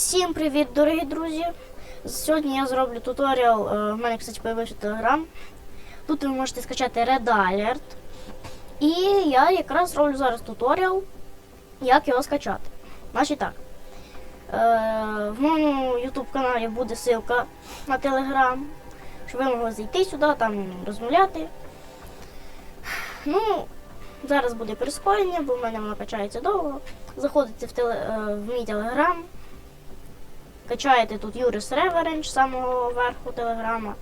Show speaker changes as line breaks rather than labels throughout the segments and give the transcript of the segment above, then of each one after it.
Всім привіт, дорогі друзі! Сьогодні я зроблю туторіал. е, В мене, кстати, появився телеграм. Тут ви можете скачати Red Alert. І я якраз зроблю зараз туторіал, як його скачати. Значить так. Е, В моєму YouTube каналі буде ссылка на телеграм, щоб ви могли зайти сюди, там розмовляти. Ну, зараз буде прискорення, бо в мене воно качається довго. Заходите в, теле, е, в мій телеграм. Качаєте тут Юрис Reverend з самого верху телеграма.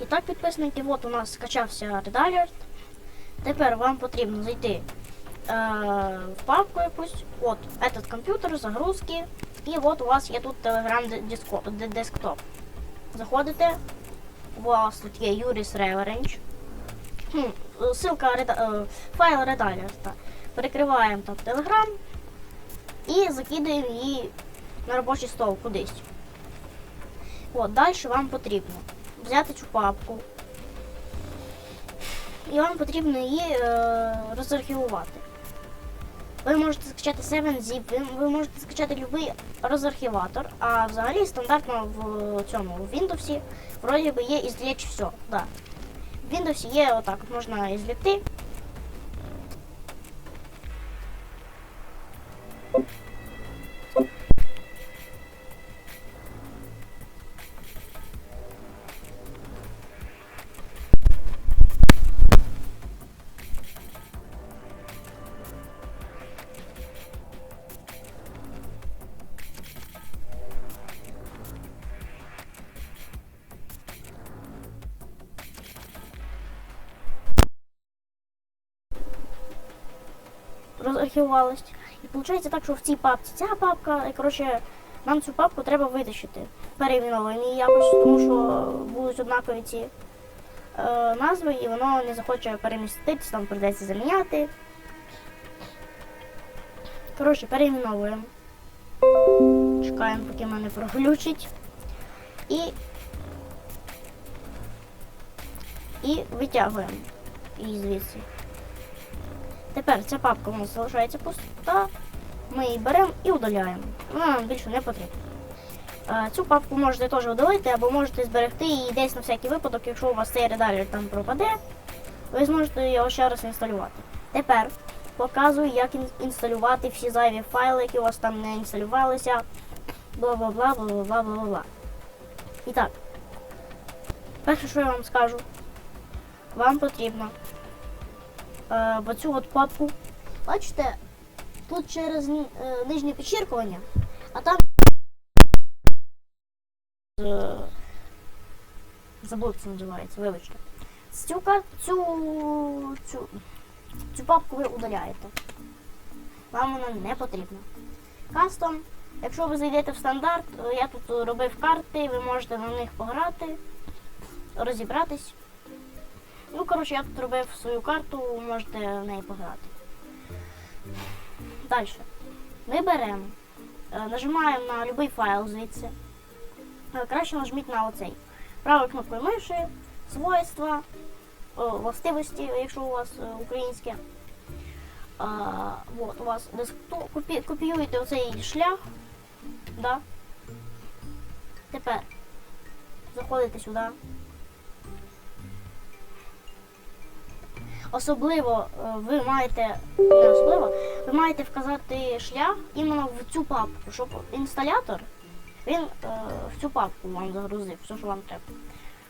І так, підписники, от у нас скачався Alert. Тепер вам потрібно зайти е, в папку якусь, от, этот комп'ютер, загрузки, і от у вас є тут Telegram де- десктоп. Заходите, у вас тут є Юрис Reverend. Ссылка е, файл Red Перекриваємо там Telegram і закидаємо її на робочий стол кудись. От, далі вам потрібно взяти цю папку. І вам потрібно її е, розархівувати. Ви можете скачати 7zip, ви, ви можете скачати будь-який розархіватор, а взагалі стандартно в цьому в Windows вроді би є извлечь все. Да. Windows є отак, от можна извлекти. Розархівувалась. І виходить так, що в цій папці ця папка, і коротше, нам цю папку треба витащити. Перейменовані її якось, тому що будуть однакові ці е, назви, і воно не захоче переміститися, там прийдеться заміняти. Коротше, перейменовуємо. Чекаємо, поки мене проглючить. І. І витягуємо її звідси. Тепер ця папка у нас залишається пуста. Ми її беремо і удаляємо. Вона нам більше не потрібна. Цю папку можете теж удалити, або можете зберегти її десь на всякий випадок, якщо у вас цей редалер там пропаде, ви зможете його ще раз інсталювати. Тепер показую, як інсталювати всі зайві файли, які у вас там не інсталювалися. Бла-бла-бла, бла-бла-бла, бла-бла. І так, перше, що я вам скажу, вам потрібно в оцю от папку. Бачите, тут через е, нижнє підчеркування, а там е, забув, це називається, вибачте. Цю, цю, цю, цю папку ви удаляєте. Вам вона не потрібна. Кастом, якщо ви зайдете в стандарт, е, я тут робив карти, ви можете на них пограти, розібратись. Ну, коротше, я тут робив свою карту, можете в неї пограти. Далі. Ми беремо, е, нажимаємо на будь-який файл звідси. Е, Краще нажміть на оцей. Правою кнопкою миші, свойства, властивості, якщо у вас е, українське. А, у вас десктоп, копі, копіюєте оцей шлях. Да? Тепер заходите сюди. Особливо е, ви маєте не особливо, ви маєте вказати шлях іменно в цю папку, щоб інсталятор він е, в цю папку вам загрузив, все, що вам треба.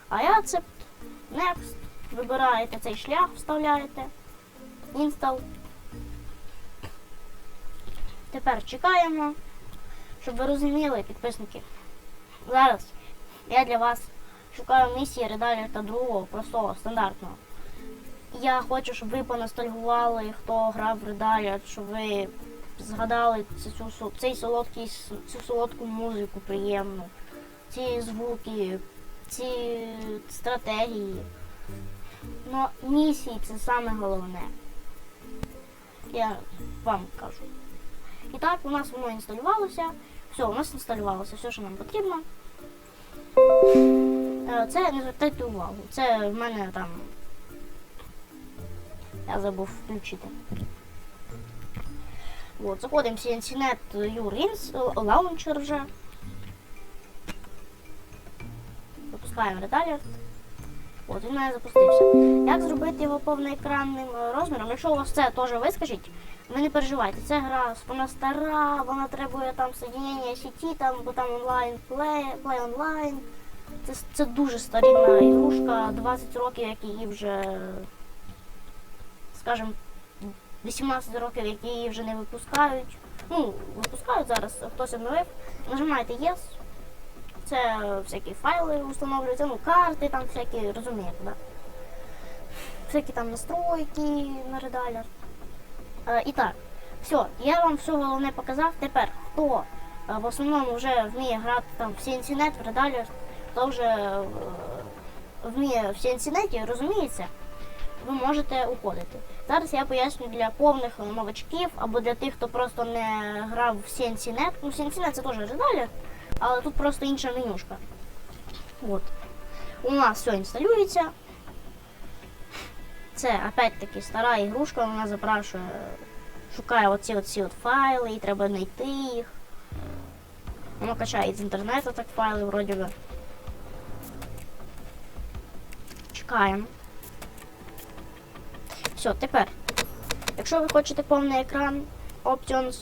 А я це Next, вибираєте цей шлях, вставляєте, інстал. Тепер чекаємо, щоб ви розуміли, підписники. Зараз я для вас шукаю місії редалер та другого, простого, стандартного. Я хочу, щоб ви поностальгували, хто грав в Редалер, щоб ви згадали цю, цей солодкий, цю солодку музику приємну, ці звуки, ці стратегії. Ну, місії це саме головне. Я вам кажу. І так, у нас воно інсталювалося. Все, у нас інсталювалося все, що нам потрібно. Е, Це не звертайте увагу. Це в мене там Я забув включити. От, заходимо в CNCNet URINS, лаунчер вже. Запускаємо редалер. От, він мене запустився. Як зробити його повноекранним е, розміром? Якщо у вас це теж вискочить, ви не переживайте. Це гра, вона стара, вона требує там соединення сеті, там, бо там онлайн плей, плей онлайн. Це, це дуже старинна ігрушка, 20 років, як її вже, скажімо, 18 років, які її вже не випускають. Ну, випускають зараз, хтось обновив. Нажимаєте Yes. Це всякі файли встановлюються, ну, карти там всякі, розумієте, да? Всякі там настройки на редалер. Е, і так, все, я вам все головне показав. Тепер хто е, в основному вже вміє грати там в CNCNet, в редалер, хто вже е, вміє в CNCNet, розуміється, ви можете уходити. Зараз я поясню для повних новачків або для тих, хто просто не грав в CNCNet. Ну, CNCNet це теж редалер, але тут просто інша менюшка. От. У нас все інсталюється. Це опять-таки стара ігрушка, вона запрашує, шукає оці оці от файли, і треба знайти їх. Воно качає з інтернету так файли вроді би. Чекаємо. Все, тепер. Якщо ви хочете повний екран, Options,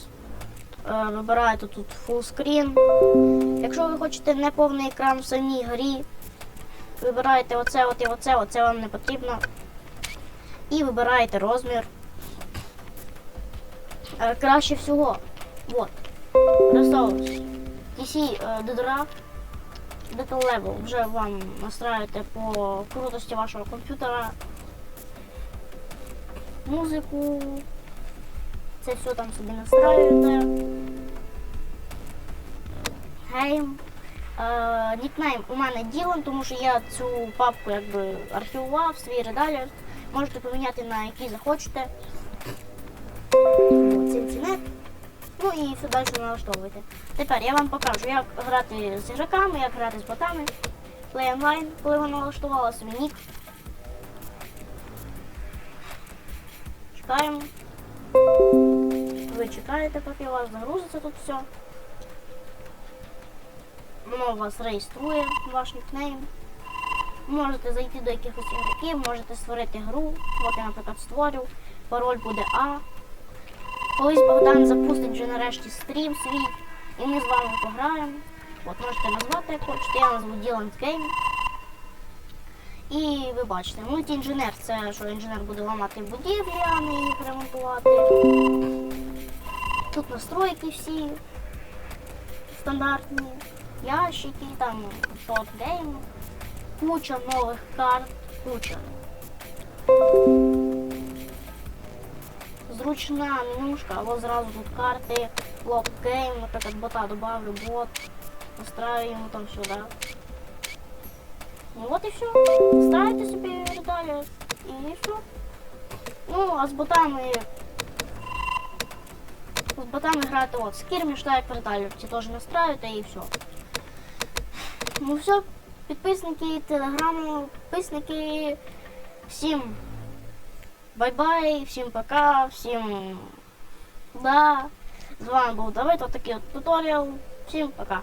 е, вибираєте тут Full Screen. Якщо ви хочете не повний екран в самій грі, вибираєте оце, от і оце, оце вам не потрібно. І вибираєте розмір. Е, краще всього. Вот. Resource. DC Dodra. Detail Level. Вже вам настраюєте по крутості вашого комп'ютера. Музику. Це все там собі настраюєте. Гейм. Е, нікнейм у мене Ділан, тому що я цю папку якби архівував, свій редалер. Можете поміняти на який захочете. Цінцінет. Ну і все далі налаштовуйте. Тепер я вам покажу, як грати з ігроками, як грати з ботами. Play Online, коли вона налаштувала собі нік. Чекаємо. Ви чекаєте, поки у вас загрузиться тут все. Воно вас реєструє, ваш нікнейм. Можете зайти до якихось ігроків, можете створити гру. От я, наприклад, створю. Пароль буде А. Колись Богдан запустить вже нарешті стрім свій, і ми з вами пограємо. От можете назвати як хочете, я назву Dylan's Game. І ви бачите, мультиінженер це що інженер буде ламати будівлі, а не їх ремонтувати. Тут настройки всі стандартні, ящики, там шорт-гейм, куча нових карт, куча. Зручна менюшка, або зразу тут карти, лог гейм, наприклад, бота добавлю, бот, настраюємо там сюди. Ну от і все. Ставите собі далі і все. Ну, а з ботами. З ботами грати от скірміш, так як редалерці теж настраюєте і все. Ну все, підписники телеграму, підписники. Всім бай-бай, всім пока, всім да. З вами був Давид, отакий от туторіал. Всім пока.